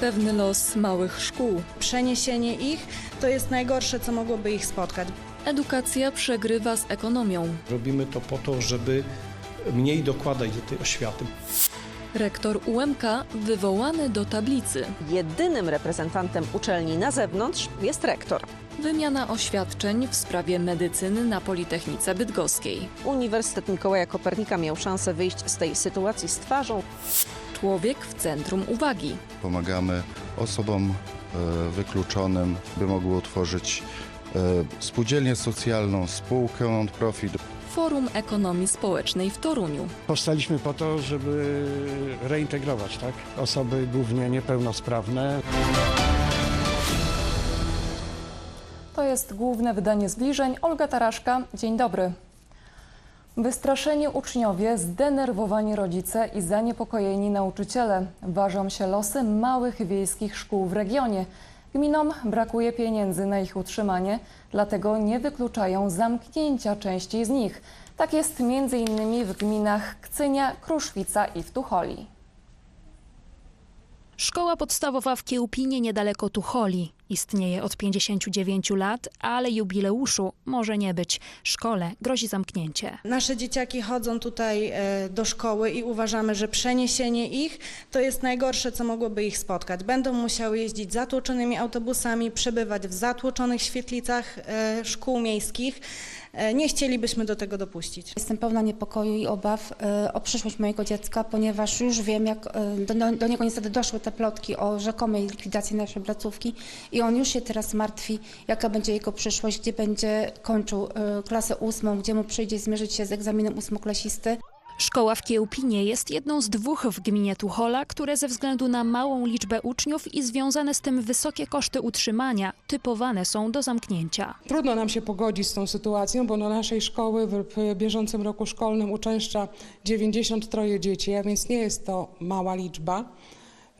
niepewny los małych szkół. Przeniesienie ich to jest najgorsze, co mogłoby ich spotkać. Edukacja przegrywa z ekonomią. Robimy to po to, żeby mniej dokładać do tej oświaty. Rektor UMK wywołany do tablicy. Jedynym reprezentantem uczelni na zewnątrz jest rektor. Wymiana oświadczeń w sprawie medycyny na Politechnice Bydgoskiej. Uniwersytet Mikołaja Kopernika miał szansę wyjść z tej sytuacji z twarzą. Człowiek w centrum uwagi. Pomagamy osobom e, wykluczonym, by mogły utworzyć e, spółdzielnię socjalną, spółkę non-profit. Forum Ekonomii Społecznej w Toruniu. Powstaliśmy po to, żeby reintegrować tak? osoby głównie niepełnosprawne. To jest główne wydanie zbliżeń. Olga Taraszka, dzień dobry. Wystraszeni uczniowie, zdenerwowani rodzice i zaniepokojeni nauczyciele. Ważą się losy małych wiejskich szkół w regionie. Gminom brakuje pieniędzy na ich utrzymanie, dlatego nie wykluczają zamknięcia części z nich. Tak jest m.in. w gminach Kcynia, Kruszwica i w Tucholi. Szkoła podstawowa w Kiełpinie niedaleko Tucholi. Istnieje od 59 lat, ale jubileuszu może nie być. Szkole grozi zamknięcie. Nasze dzieciaki chodzą tutaj e, do szkoły i uważamy, że przeniesienie ich to jest najgorsze, co mogłoby ich spotkać. Będą musiały jeździć zatłoczonymi autobusami, przebywać w zatłoczonych świetlicach e, szkół miejskich. E, Nie chcielibyśmy do tego dopuścić. Jestem pełna niepokoju i obaw e, o przyszłość mojego dziecka, ponieważ już wiem, jak e, do, do, do niego niestety doszły te plotki o rzekomej likwidacji naszej placówki i on już się teraz martwi, jaka będzie jego przyszłość, gdzie będzie kończył klasę ósmą, gdzie mu przyjdzie zmierzyć się z egzaminem ósmoklasisty. Szkoła w Kiełpinie jest jedną z dwóch w gminie Tuchola, które ze względu na małą liczbę uczniów i związane z tym wysokie koszty utrzymania typowane są do zamknięcia. Trudno nam się pogodzić z tą sytuacją, bo do naszej szkoły w bieżącym roku szkolnym uczęszcza 93 dzieci, a więc nie jest to mała liczba.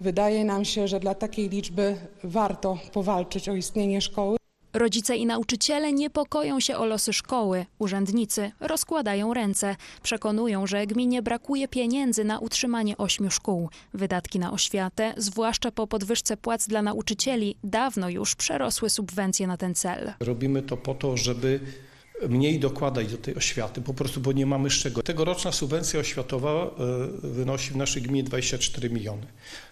Wydaje nam się, że dla takiej liczby warto powalczyć o istnienie szkoły. Rodzice i nauczyciele niepokoją się o losy szkoły. Urzędnicy rozkładają ręce. Przekonują, że gminie brakuje pieniędzy na utrzymanie ośmiu szkół. Wydatki na oświatę, zwłaszcza po podwyżce płac dla nauczycieli, dawno już przerosły subwencje na ten cel. Robimy to po to, żeby mniej dokładać do tej oświaty, po prostu, bo nie mamy z czego. Tegoroczna subwencja oświatowa e, wynosi w naszej gminie 24 miliony.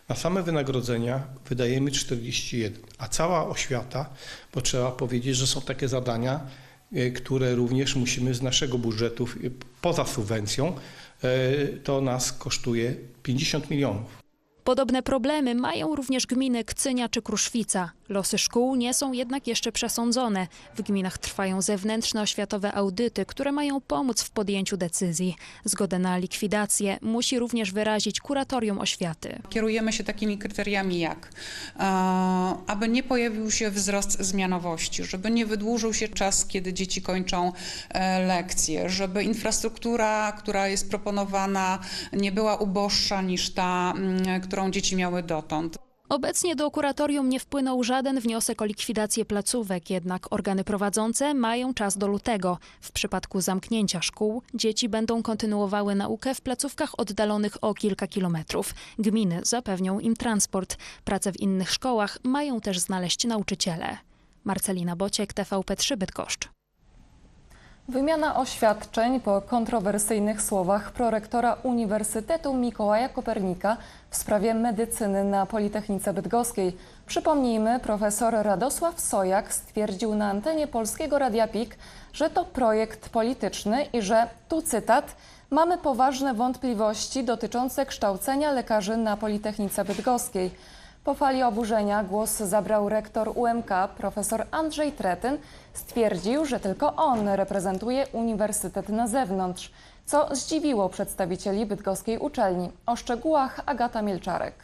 Na same wynagrodzenia wydajemy 41, a cała oświata, bo trzeba powiedzieć, że są takie zadania, e, które również musimy z naszego budżetu, poza subwencją, e, to nas kosztuje 50 milionów. Podobne problemy mają również gminy Kcynia czy Kruszwica. Losy szkół nie są jednak jeszcze przesądzone. W gminach trwają zewnętrzne oświatowe audyty, które mają pomóc w podjęciu decyzji. Zgodę na likwidację musi również wyrazić kuratorium oświaty. Kierujemy się takimi kryteriami jak, e, aby nie pojawił się wzrost zmianowości, żeby nie wydłużył się czas, kiedy dzieci kończą e, lekcje, żeby infrastruktura, która jest proponowana, nie była uboższa niż ta, mm, którą dzieci miały dotąd. Obecnie do kuratorium nie wpłynął żaden wniosek o likwidację placówek, jednak organy prowadzące mają czas do lutego. W przypadku zamknięcia szkół dzieci będą kontynuowały naukę w placówkach oddalonych o kilka kilometrów. Gminy zapewnią im transport. Pracę w innych szkołach mają też znaleźć nauczyciele. Marcelina Bociek, TVP3 Bydgoszcz. Wymiana oświadczeń po kontrowersyjnych słowach prorektora Uniwersytetu Mikołaja Kopernika w sprawie medycyny na Politechnice Bydgoskiej. Przypomnijmy, profesor Radosław Sojak stwierdził na antenie Polskiego Radia PIK, że to projekt polityczny i że, tu cytat, mamy poważne wątpliwości dotyczące kształcenia lekarzy na Politechnice Bydgoskiej. Po fali oburzenia głos zabrał rektor UMK profesor Andrzej Tretyn. Stwierdził, że tylko on reprezentuje uniwersytet na zewnątrz, co zdziwiło przedstawicieli bydgoskiej uczelni. O szczegółach Agata Mielczarek.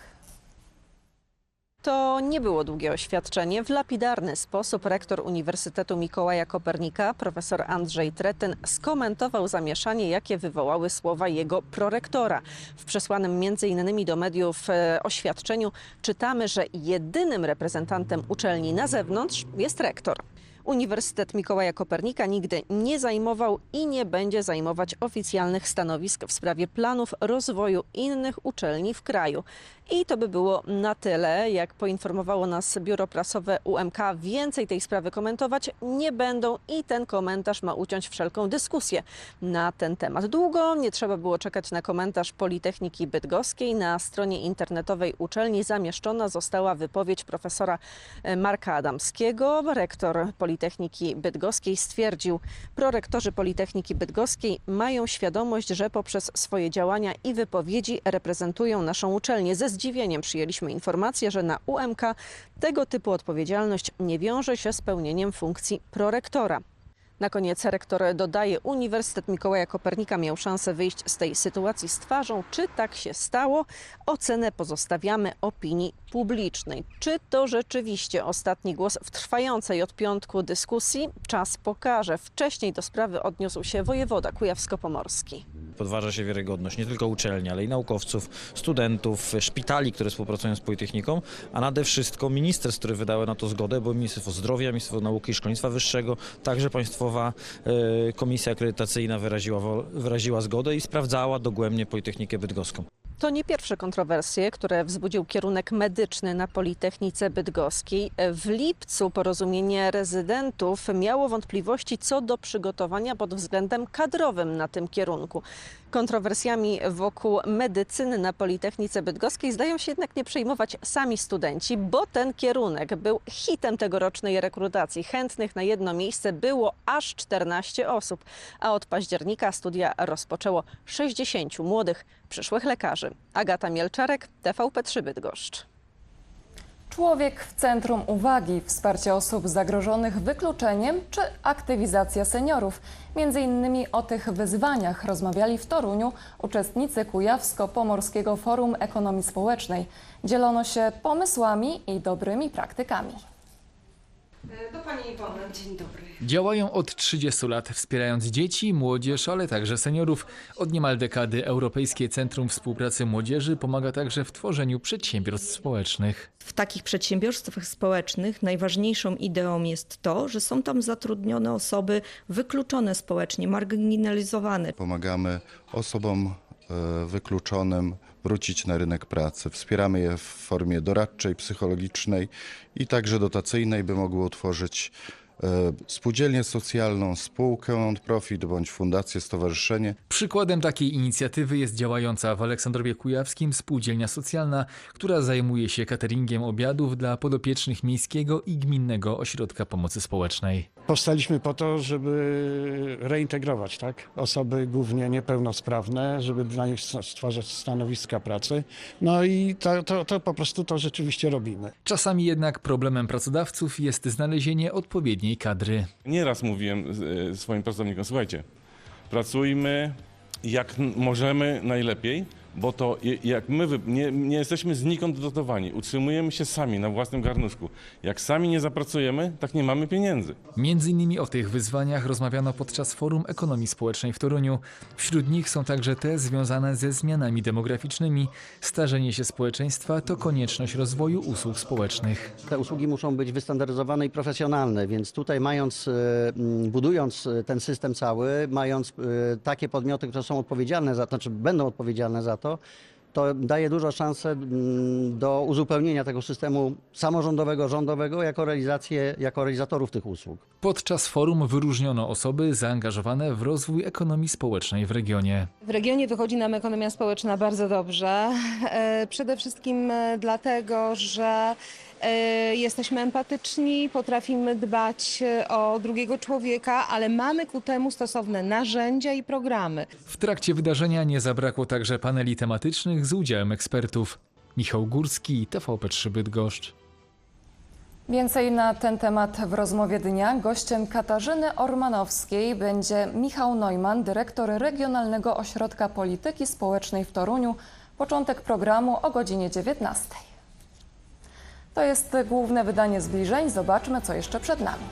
To nie było długie oświadczenie. W lapidarny sposób rektor Uniwersytetu Mikołaja Kopernika, profesor Andrzej Tretyn, skomentował zamieszanie, jakie wywołały słowa jego prorektora. W przesłanym innymi do mediów e, oświadczeniu czytamy, że jedynym reprezentantem uczelni na zewnątrz jest rektor. Uniwersytet Mikołaja Kopernika nigdy nie zajmował i nie będzie zajmować oficjalnych stanowisk w sprawie planów rozwoju innych uczelni w kraju. I to by było na tyle. Jak poinformowało nas biuro prasowe UMK, więcej tej sprawy komentować nie będą i ten komentarz ma uciąć wszelką dyskusję na ten temat. Długo nie trzeba było czekać na komentarz Politechniki Bydgoskiej. Na stronie internetowej uczelni zamieszczona została wypowiedź profesora e, Marka Adamskiego. Rektor Politechniki Bydgoskiej stwierdził, prorektorzy Politechniki Bydgoskiej mają świadomość, że poprzez swoje działania i wypowiedzi reprezentują naszą uczelnię. Ze zdziwieniem przyjęliśmy informację, że na UMK tego typu odpowiedzialność nie wiąże się z pełnieniem funkcji prorektora. Na koniec rektor dodaje, Uniwersytet Mikołaja Kopernika miał szansę wyjść z tej sytuacji z twarzą. Czy tak się stało? Ocenę pozostawiamy opinii publicznej. Czy to rzeczywiście ostatni głos w trwającej od piątku dyskusji? Czas pokaże. Wcześniej do sprawy odniósł się wojewoda kujawsko-pomorski. Podważa się wiarygodność nie tylko uczelni, ale i naukowców, studentów, szpitali, które współpracują z Politechniką, a nade wszystko ministerstw, które wydały na to zgodę, bo Ministerstwo Zdrowia, Ministerstwo Nauki i Szkolnictwa Wyższego, także Państwowa e, Komisja Akredytacyjna wyraziła, wyraziła zgodę i sprawdzała dogłębnie Politechnikę Bydgoską. To nie pierwsze kontrowersje, które wzbudził kierunek medyczny na Politechnice Bydgoskiej. W lipcu porozumienie rezydentów miało wątpliwości co do przygotowania pod względem kadrowym na tym kierunku. Kontrowersjami wokół medycyny na Politechnice Bydgoskiej zdają się jednak nie przejmować sami studenci, bo ten kierunek był hitem tegorocznej rekrutacji. Chętnych na jedno miejsce było aż 14 osób, a od października studia rozpoczęło 60 młodych przyszłych lekarzy. Agata Mielczarek, TVP3 Bydgoszcz. Człowiek w centrum uwagi, wsparcie osób zagrożonych wykluczeniem czy aktywizacja seniorów. Między innymi o tych wyzwaniach rozmawiali w Toruniu uczestnicy Kujawsko-Pomorskiego Forum Ekonomii Społecznej. Dzielono się pomysłami i dobrymi praktykami. Do Pani Iwony. Dzień dobry. Działają od 30 lat, wspierając dzieci, młodzież, ale także seniorów. Od niemal dekady Europejskie Centrum Współpracy Młodzieży pomaga także w tworzeniu przedsiębiorstw społecznych. W takich przedsiębiorstwach społecznych najważniejszą ideą jest to, że są tam zatrudnione osoby wykluczone społecznie, marginalizowane. Pomagamy osobom e, wykluczonym wrócić na rynek pracy. Wspieramy je w formie doradczej, psychologicznej i także dotacyjnej, by mogły utworzyć e, spółdzielnię socjalną, spółkę non-profit bądź fundację, stowarzyszenie. Przykładem takiej inicjatywy jest działająca w Aleksandrowie Kujawskim spółdzielnia socjalna, która zajmuje się cateringiem obiadów dla podopiecznych miejskiego i gminnego ośrodka pomocy społecznej. Powstaliśmy po to, żeby reintegrować tak? osoby głównie niepełnosprawne, żeby dla nich stwarzać stanowiska pracy. No i to, to, to po prostu to rzeczywiście robimy. Czasami jednak problemem pracodawców jest znalezienie odpowiedniej kadry. Nieraz mówiłem e, swoim pracownikom, słuchajcie, pracujmy jak możemy najlepiej, bo to je- jak my wy- nie, nie jesteśmy znikąd dotowani, utrzymujemy się sami na własnym garnuszku. Jak sami nie zapracujemy, tak nie mamy pieniędzy. Między innymi o tych wyzwaniach rozmawiano podczas Forum Ekonomii Społecznej w Toruniu. Wśród nich są także te związane ze zmianami demograficznymi. Starzenie się społeczeństwa to konieczność rozwoju usług społecznych. Te usługi muszą być wystandaryzowane i profesjonalne, więc tutaj mając, e, m, budując e, ten system cały, mając e, takie podmioty, które są odpowiedzialne za to, czy będą odpowiedzialne za to, to daje dużo szansę mm, do uzupełnienia tego systemu samorządowego, rządowego jako, realizację, jako realizatorów tych usług. Podczas forum wyróżniono osoby zaangażowane w rozwój ekonomii społecznej w regionie. W regionie wychodzi nam ekonomia społeczna bardzo dobrze. E, Przede wszystkim e, dlatego, że jesteśmy empatyczni, potrafimy dbać e, o drugiego człowieka, ale mamy ku temu stosowne narzędzia i programy. W trakcie wydarzenia nie zabrakło także paneli tematycznych z udziałem ekspertów. Michał Górski, TVP3 Bydgoszcz. Więcej na ten temat w rozmowie dnia. Gościem Katarzyny Ormanowskiej będzie Michał Neumann, dyrektor Regionalnego Ośrodka Polityki Społecznej w Toruniu. Początek programu o godzinie 19. To jest główne wydanie zbliżeń. Zobaczmy, co jeszcze przed nami.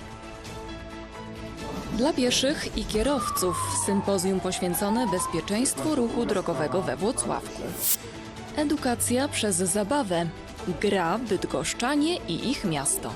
Dla pieszych i kierowców sympozjum poświęcone bezpieczeństwu ruchu drogowego we Włocławku. Edukacja przez zabawę. Gra Bydgoszczanie i ich miasto.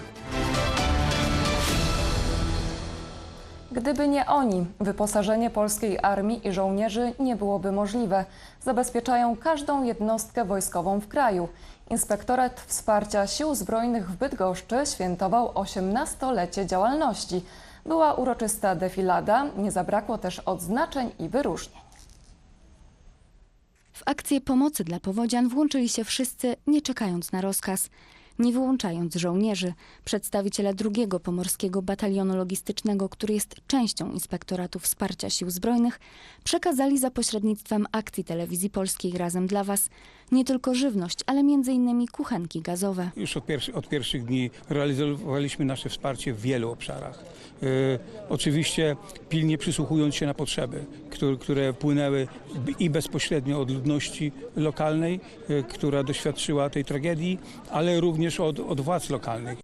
Gdyby nie oni, wyposażenie polskiej armii i żołnierzy nie byłoby możliwe. Zabezpieczają każdą jednostkę wojskową w kraju. Inspektorat Wsparcia Sił Zbrojnych w Bydgoszczy świętował 18-lecie działalności. Była uroczysta defilada, nie zabrakło też odznaczeń i wyróżnień. W akcję pomocy dla powodzian włączyli się wszyscy, nie czekając na rozkaz. Nie wyłączając żołnierzy, przedstawiciele drugiego Pomorskiego Batalionu Logistycznego, który jest częścią Inspektoratu Wsparcia Sił Zbrojnych, przekazali za pośrednictwem akcji telewizji polskiej Razem dla Was nie tylko żywność, ale m.in. kuchenki gazowe. Już od, pierwszy, od pierwszych dni realizowaliśmy nasze wsparcie w wielu obszarach. Y, oczywiście pilnie przysłuchując się na potrzeby, które, które płynęły i bezpośrednio od ludności lokalnej, y, która doświadczyła tej tragedii, ale również od, od władz lokalnych.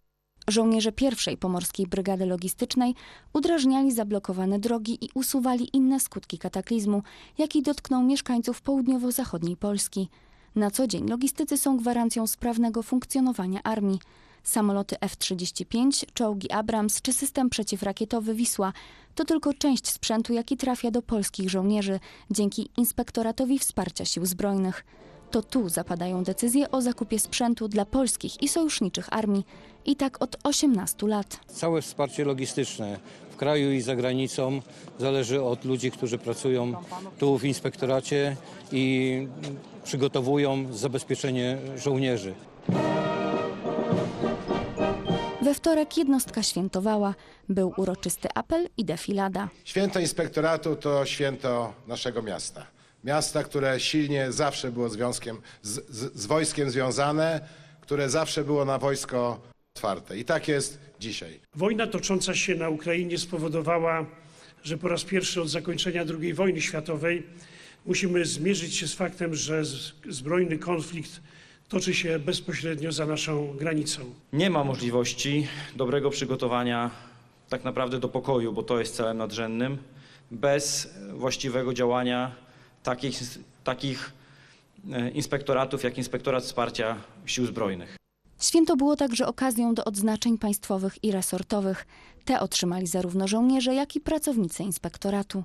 Żołnierze pierwszej Pomorskiej Brygady Logistycznej udrażniali zablokowane drogi i usuwali inne skutki kataklizmu, jaki dotknął mieszkańców południowo-zachodniej Polski. Na co dzień logistycy są gwarancją sprawnego funkcjonowania armii. Samoloty F-35, czołgi Abrams czy system przeciwrakietowy Wisła to tylko część sprzętu, jaki trafia do polskich żołnierzy dzięki Inspektoratowi Wsparcia Sił Zbrojnych. To tu zapadają decyzje o zakupie sprzętu dla polskich i sojuszniczych armii. I tak od 18 lat. Całe wsparcie logistyczne w kraju i za granicą zależy od ludzi, którzy pracują tu w inspektoracie i przygotowują zabezpieczenie żołnierzy. We wtorek jednostka świętowała. Był uroczysty apel i defilada. Święto Inspektoratu to święto naszego miasta. Miasta, które silnie zawsze było związkiem z, z, z wojskiem związane, które zawsze było na wojsko otwarte. I tak jest dzisiaj. Wojna tocząca się na Ukrainie spowodowała, że po raz pierwszy od zakończenia II wojny światowej musimy zmierzyć się z faktem, że zbrojny konflikt toczy się bezpośrednio za naszą granicą. Nie ma możliwości dobrego przygotowania tak naprawdę do pokoju, bo to jest celem nadrzędnym, bez właściwego działania takich, takich e, inspektoratów jak Inspektorat Wsparcia Sił Zbrojnych. Święto było także okazją do odznaczeń państwowych i resortowych. Te otrzymali zarówno żołnierze, jak i pracownicy inspektoratu.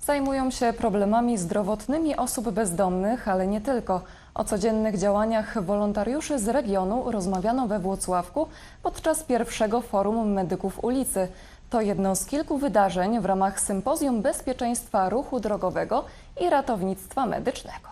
Zajmują się problemami zdrowotnymi osób bezdomnych, ale nie tylko. O codziennych działaniach wolontariuszy z regionu rozmawiano we Włocławku podczas pierwszego forum medyków ulicy. To jedno z kilku wydarzeń w ramach sympozjum bezpieczeństwa ruchu drogowego i ratownictwa medycznego.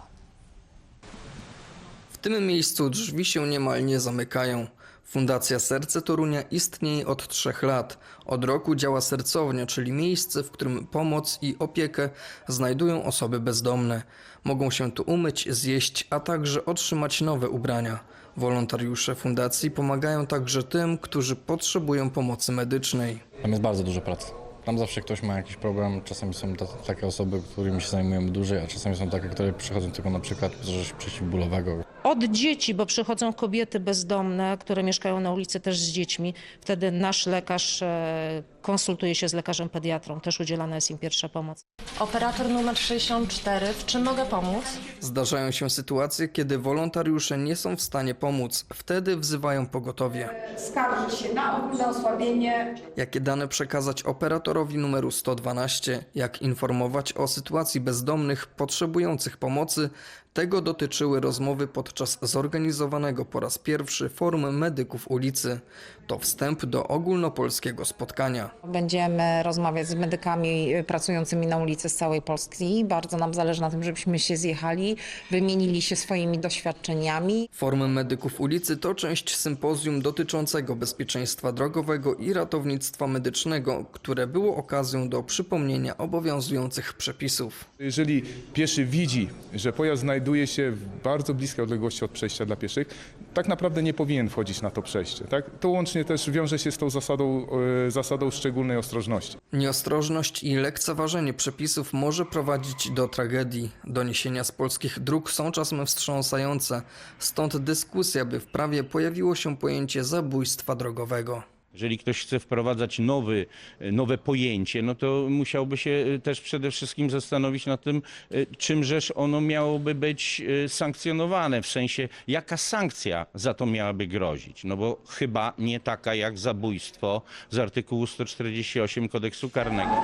W tym miejscu drzwi się niemal nie zamykają. Fundacja Serce Torunia istnieje od trzech lat. Od roku działa sercownia, czyli miejsce, w którym pomoc i opiekę znajdują osoby bezdomne. Mogą się tu umyć, zjeść, a także otrzymać nowe ubrania. Wolontariusze fundacji pomagają także tym, którzy potrzebują pomocy medycznej. Tam jest bardzo dużo pracy. Tam zawsze ktoś ma jakiś problem. Czasami są ta, takie osoby, którymi się zajmujemy dłużej, a czasami są takie, które przychodzą tylko na przykład z przeciwbólowego. Od dzieci, bo przychodzą kobiety bezdomne, które mieszkają na ulicy też z dziećmi. Wtedy nasz lekarz e, konsultuje się z lekarzem pediatrą, też udzielana jest im pierwsza pomoc. Operator numer 64, w czym mogę pomóc? Zdarzają się sytuacje, kiedy wolontariusze nie są w stanie pomóc. Wtedy wzywają pogotowie. skarżyć się na ogólne osłabienie Jakie dane przekazać operatorowi numeru 112? Jak informować o sytuacji bezdomnych potrzebujących pomocy? Tego dotyczyły rozmowy podczas zorganizowanego po raz pierwszy forum medyków ulicy. To wstęp do ogólnopolskiego spotkania. Będziemy rozmawiać z medykami pracującymi na ulicy z całej Polski. Bardzo nam zależy na tym, żebyśmy się zjechali, wymienili się swoimi doświadczeniami. Forum medyków ulicy to część sympozjum dotyczącego bezpieczeństwa drogowego i ratownictwa medycznego, które było okazją do przypomnienia obowiązujących przepisów. Jeżeli pieszy widzi, że pojazd znajduje się w bardzo bliskiej odległości od przejścia dla pieszych, tak naprawdę nie powinien wchodzić na to przejście. Tak? To łącznie też wiąże się z tą zasadą, e, zasadą szczególnej ostrożności. Nieostrożność i lekceważenie przepisów może prowadzić do tragedii. Doniesienia z polskich dróg są czasem wstrząsające, stąd dyskusja, by w prawie pojawiło się pojęcie zabójstwa drogowego. Jeżeli ktoś chce wprowadzać nowy, nowe pojęcie, no to musiałby się też przede wszystkim zastanowić nad tym, czymżeż ono miałoby być sankcjonowane, w sensie jaka sankcja za to miałaby grozić. No bo chyba nie taka jak zabójstwo z artykułu 148 kodeksu karnego.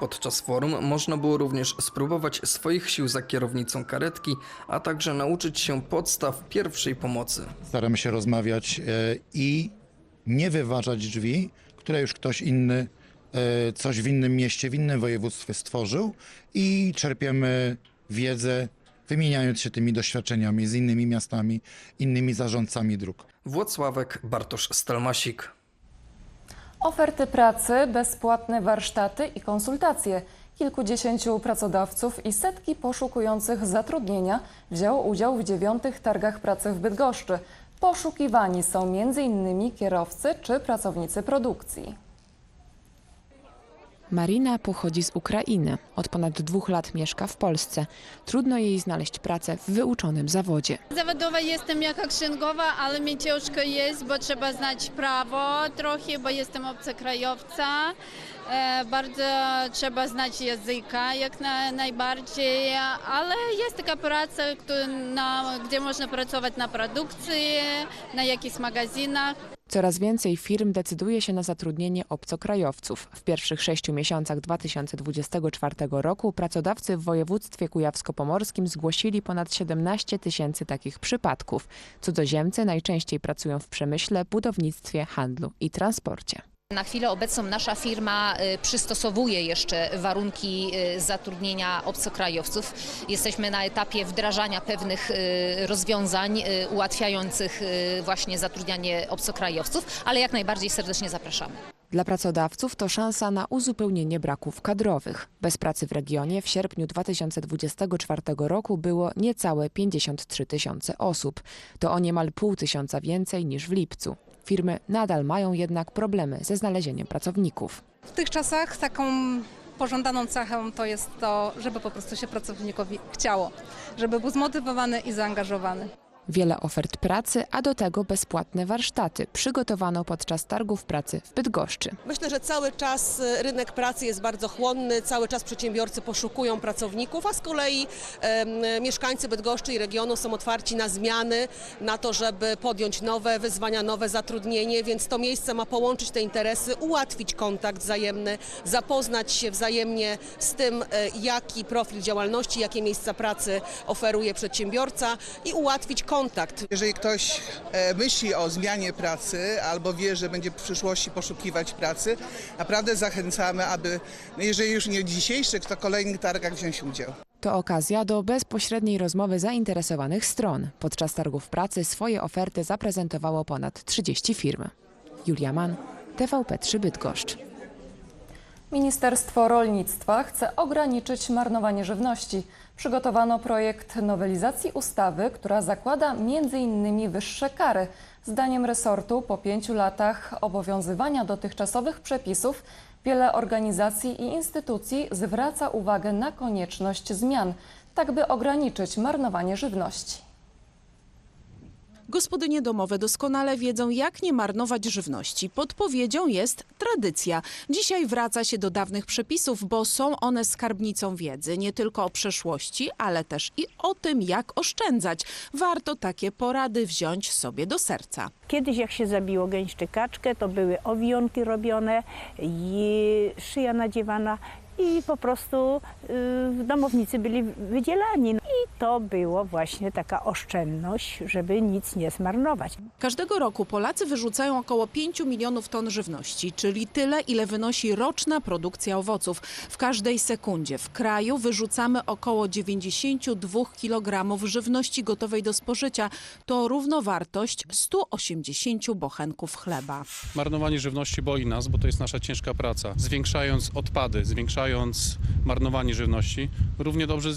Podczas forum można było również spróbować swoich sił za kierownicą karetki, a także nauczyć się podstaw pierwszej pomocy. Staramy się rozmawiać e, i nie wyważać drzwi, które już ktoś inny e, coś w innym mieście, w innym województwie stworzył i czerpiemy wiedzę, wymieniając się tymi doświadczeniami z innymi miastami, innymi zarządcami dróg. Włocławek Bartosz Stelmasik. Oferty pracy, bezpłatne warsztaty i konsultacje. Kilkudziesięciu pracodawców i setki poszukujących zatrudnienia wzięło udział w dziewiątych targach pracy w Bydgoszczy. Poszukiwani są m.in. kierowcy czy pracownicy produkcji. Marina pochodzi z Ukrainy. Od ponad dwóch lat mieszka w Polsce. Trudno jej znaleźć pracę w wyuczonym zawodzie. Zawodowa jestem jako księgowa, ale mi ciężko jest, bo trzeba znać prawo trochę, bo jestem obcokrajowca. E, bardzo trzeba znać języka jak na, najbardziej, ale jest taka praca, na, gdzie można pracować na produkcji, na jakichś magazynach. Coraz więcej firm decyduje się na zatrudnienie obcokrajowców. W pierwszych sześciu miesiącach 2024 roku pracodawcy w województwie kujawsko-pomorskim zgłosili ponad 17 tysięcy takich przypadków. Cudzoziemcy najczęściej pracują w przemyśle, budownictwie, handlu i transporcie. Na chwilę obecną nasza firma y, przystosowuje jeszcze warunki y, zatrudnienia obcokrajowców. Jesteśmy na etapie wdrażania pewnych y, rozwiązań ułatwiających właśnie zatrudnianie obcokrajowców, ale jak najbardziej serdecznie zapraszamy. Dla pracodawców to szansa na uzupełnienie braków kadrowych. Bez pracy w regionie w sierpniu 2024 roku było niecałe 53 tysiące osób. To o niemal pół tysiąca więcej niż w lipcu. Firmy nadal mają jednak problemy ze znalezieniem pracowników. W tych czasach taką pożądaną cechą to jest to, żeby po prostu się pracownikowi chciało, żeby był zmotywowany i zaangażowany. Wiele ofert pracy, a do tego bezpłatne warsztaty przygotowano podczas targów pracy w Bydgoszczy. Myślę, że cały czas y, rynek pracy jest bardzo chłonny, cały czas przedsiębiorcy poszukują pracowników, a z kolei em, mieszkańcy Bydgoszczy i regionu są otwarci na zmiany, na to, żeby podjąć nowe wyzwania, nowe zatrudnienie, więc to miejsce ma połączyć te interesy, ułatwić kontakt wzajemny, zapoznać się wzajemnie z tym, e, jaki profil działalności, jakie miejsca pracy oferuje przedsiębiorca i ułatwić kontakt. Jeżeli ktoś e, myśli o zmianie pracy albo wie, że będzie w przyszłości poszukiwać pracy, naprawdę zachęcamy, aby, no jeżeli już nie dzisiejszych, to kolejnych targach wziąć udział. To okazja do bezpośredniej rozmowy zainteresowanych stron. Podczas targów pracy swoje oferty zaprezentowało ponad 30 firm. Julia Mann, TVP3 Bydgoszcz. Ministerstwo Rolnictwa chce ograniczyć marnowanie żywności. Przygotowano projekt nowelizacji ustawy, która zakłada m.in. wyższe kary. Zdaniem resortu po pięciu latach obowiązywania dotychczasowych przepisów wiele organizacji i instytucji zwraca uwagę na konieczność zmian, tak by ograniczyć marnowanie żywności. Gospodynie domowe doskonale wiedzą, jak nie marnować żywności. Podpowiedzią jest tradycja. Dzisiaj wraca się do dawnych przepisów, bo są one skarbnicą wiedzy, nie tylko o przeszłości, ale też i o tym, jak oszczędzać. Warto takie porady wziąć sobie do serca. Kiedyś jak się zabiło gęś czy kaczkę, to były owionki robione, szyja nadziewana i po prostu y, domownicy byli wydzielani. I to było właśnie taka oszczędność, żeby nic nie zmarnować. Każdego roku Polacy wyrzucają około 5 milionów ton żywności, czyli tyle, ile wynosi roczna produkcja owoców. W każdej sekundzie w kraju wyrzucamy około 92 kg żywności gotowej do spożycia. To równowartość 180 bochenków chleba. Marnowanie żywności boli nas, bo to jest nasza ciężka praca. Zwiększając odpady, zwiększając marnowanie żywności, równie dobrze,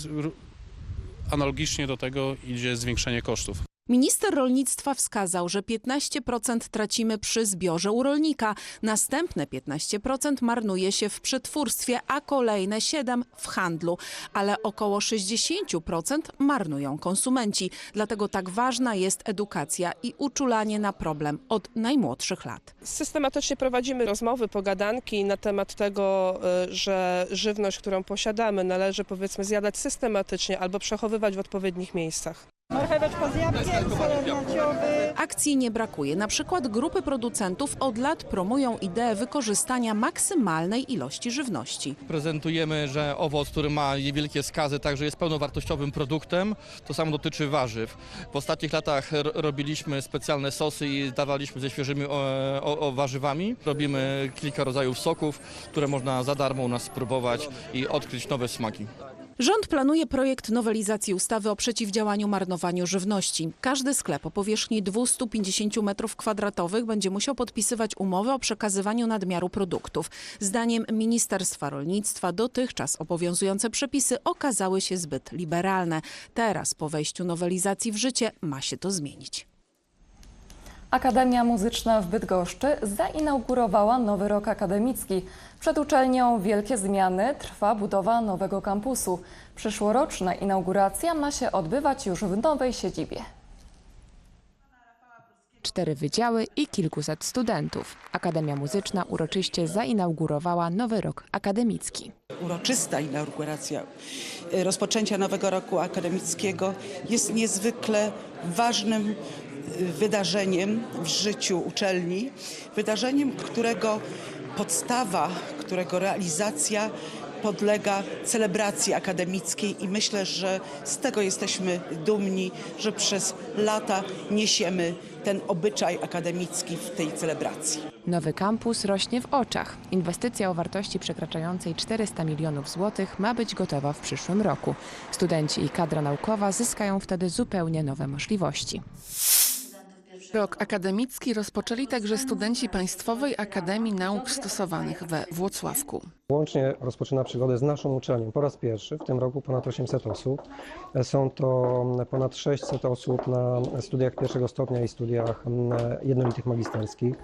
analogicznie do tego idzie zwiększenie kosztów. Minister rolnictwa wskazał, że 15% tracimy przy zbiorze u rolnika, następne 15% marnuje się w przetwórstwie, a kolejne 7% w handlu, ale około 60% marnują konsumenci. Dlatego tak ważna jest edukacja i uczulanie na problem od najmłodszych lat. Systematycznie prowadzimy rozmowy, pogadanki na temat tego, y, że żywność, którą posiadamy, należy powiedzmy zjadać systematycznie albo przechowywać w odpowiednich miejscach. Marcheweczka z jabłkiem, ser naciowy. Akcji nie brakuje. Na przykład grupy producentów od lat promują ideę wykorzystania maksymalnej ilości żywności. Prezentujemy, że owoc, który ma niewielkie skazy, także jest pełnowartościowym produktem. To samo dotyczy warzyw. W ostatnich latach r- robiliśmy specjalne sosy i dawaliśmy ze świeżymi o, o, o warzywami. Robimy kilka rodzajów soków, które można za darmo u nas spróbować i odkryć nowe smaki. Rząd planuje projekt nowelizacji ustawy o przeciwdziałaniu marnowaniu żywności. Każdy sklep o powierzchni 250 m2 będzie musiał podpisywać umowę o przekazywaniu nadmiaru produktów. Zdaniem Ministerstwa Rolnictwa dotychczas obowiązujące przepisy okazały się zbyt liberalne. Teraz po wejściu nowelizacji w życie ma się to zmienić. Akademia Muzyczna w Bydgoszczy zainaugurowała nowy rok akademicki. Przed uczelnią wielkie zmiany trwa budowa nowego kampusu. Przyszłoroczna inauguracja ma się odbywać już w nowej siedzibie. Cztery wydziały i kilkuset studentów. Akademia Muzyczna uroczyście zainaugurowała nowy rok akademicki. uroczysta inauguracja e, rozpoczęcia nowego roku akademickiego jest niezwykle ważnym wydarzeniem w życiu uczelni, wydarzeniem, którego podstawa, którego realizacja podlega celebracji akademickiej i myślę, że z tego jesteśmy dumni, że przez lata niesiemy ten obyczaj akademicki w tej celebracji. Nowy kampus rośnie w oczach. Inwestycja o wartości przekraczającej 400 milionów złotych ma być gotowa w przyszłym roku. Studenci i kadra naukowa zyskają wtedy zupełnie nowe możliwości. Rok akademicki rozpoczęli także studenci Państwowej Akademii Nauk Stosowanych we Włocławku. Łącznie rozpoczyna przygodę z naszą uczelnią po raz pierwszy, w tym roku ponad 800 osób. Są to ponad 600 osób na studiach pierwszego stopnia i studiach mm, jednolitych magisterskich,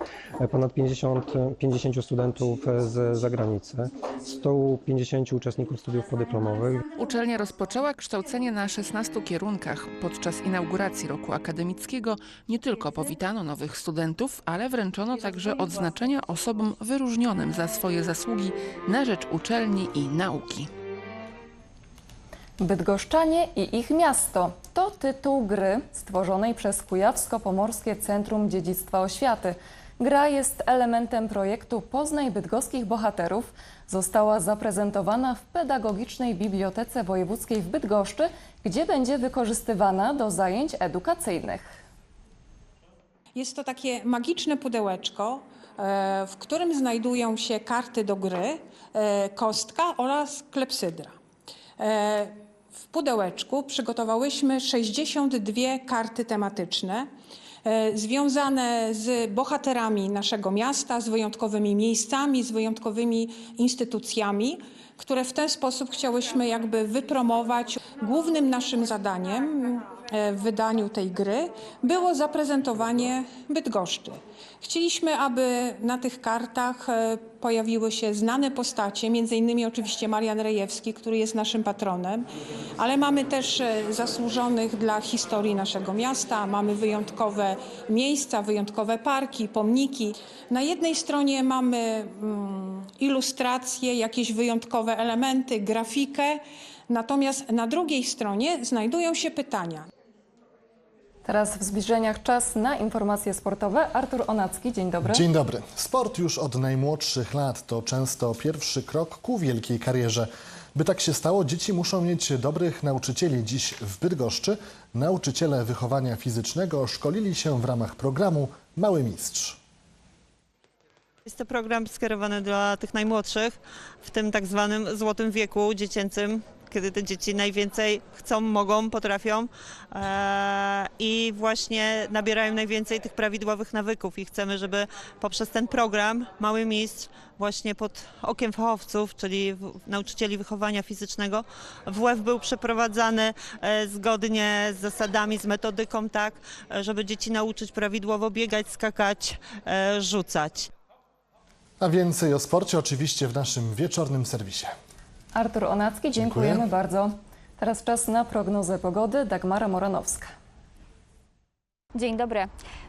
ponad 50, 50 studentów z zagranicy, 150 uczestników studiów podyplomowych. Uczelnia rozpoczęła kształcenie na 16 kierunkach. Podczas inauguracji roku akademickiego nie tylko powitano nowych studentów, ale wręczono także odznaczenia osobom wyróżnionym za swoje zasługi na rzecz uczelni i nauki. Bydgoszczanie i ich miasto to tytuł gry stworzonej przez Kujawsko-Pomorskie Centrum Dziedzictwa Oświaty. Gra jest elementem projektu Poznaj Bydgoskich Bohaterów. Została zaprezentowana w Pedagogicznej Bibliotece Wojewódzkiej w Bydgoszczy, gdzie będzie wykorzystywana do zajęć edukacyjnych. Jest to takie magiczne pudełeczko, e, w którym znajdują się karty do gry, e, kostka oraz klepsydra. E, W pudełeczku przygotowałyśmy 62 karty tematyczne związane z bohaterami naszego miasta, z wyjątkowymi miejscami, z wyjątkowymi instytucjami, które w ten sposób chciałyśmy jakby wypromować. Głównym naszym zadaniem e, w wydaniu tej gry było zaprezentowanie Bydgoszczy. Chcieliśmy, aby na tych kartach e, pojawiły się znane postacie, między innymi oczywiście Marian Rejewski, który jest naszym patronem, ale mamy też e, zasłużonych dla historii naszego miasta, mamy wyjątkowe miejsca, wyjątkowe parki, pomniki. Na jednej stronie mamy mm, ilustracje, jakieś wyjątkowe elementy, grafikę, natomiast na drugiej stronie znajdują się pytania. Teraz w zbliżeniach czas na informacje sportowe. Artur Onacki, dzień dobry. Dzień dobry. Sport już od najmłodszych lat to często pierwszy krok ku wielkiej karierze. By tak się stało, dzieci muszą mieć dobrych nauczycieli. Dziś w Bydgoszczy nauczyciele wychowania fizycznego szkolili się w ramach programu Mały Mistrz. Jest to program skierowany dla tych najmłodszych, w tym tak zwanym złotym wieku dziecięcym, kiedy te dzieci najwięcej chcą, mogą, potrafią e, i właśnie nabierają najwięcej tych prawidłowych nawyków i chcemy, żeby poprzez ten program Mały Mistrz właśnie pod okiem fachowców, czyli nauczycieli wychowania fizycznego, WF był przeprowadzany e, zgodnie z zasadami, z metodyką tak, e, żeby dzieci nauczyć prawidłowo biegać, skakać, rzucać. A więcej o sporcie oczywiście w naszym wieczornym serwisie. Artur Onacki, dziękujemy Dziękuję. bardzo. Teraz czas na prognozę pogody. Dagmara Moranowska. Dzień dobry.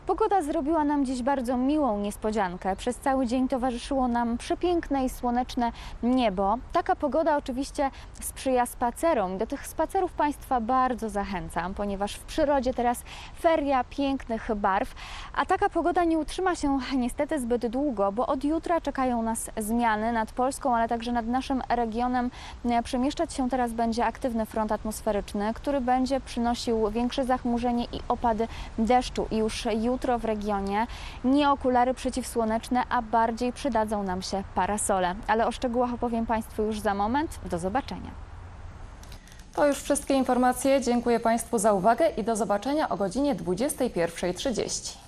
Pogoda zrobiła nam dziś bardzo miłą niespodziankę. Przez cały dzień towarzyszyło nam przepiękne i słoneczne niebo. Taka pogoda oczywiście sprzyja spacerom. Do tych spacerów Państwa bardzo zachęcam, ponieważ w przyrodzie teraz feria pięknych barw, a taka pogoda nie utrzyma się niestety zbyt długo, bo od jutra czekają nas zmiany nad Polską, ale także nad naszym regionem. Przemieszczać się teraz będzie aktywny front atmosferyczny, który będzie przynosił większe zachmurzenie i opady deszczu. I już jutro w regionie nie okulary przeciwsłoneczne, a bardziej przydadzą nam się parasole. Ale o szczegółach opowiem Państwu już za moment. Do zobaczenia. To już wszystkie informacje. Dziękuję Państwu za uwagę i do zobaczenia o godzinie 21.30.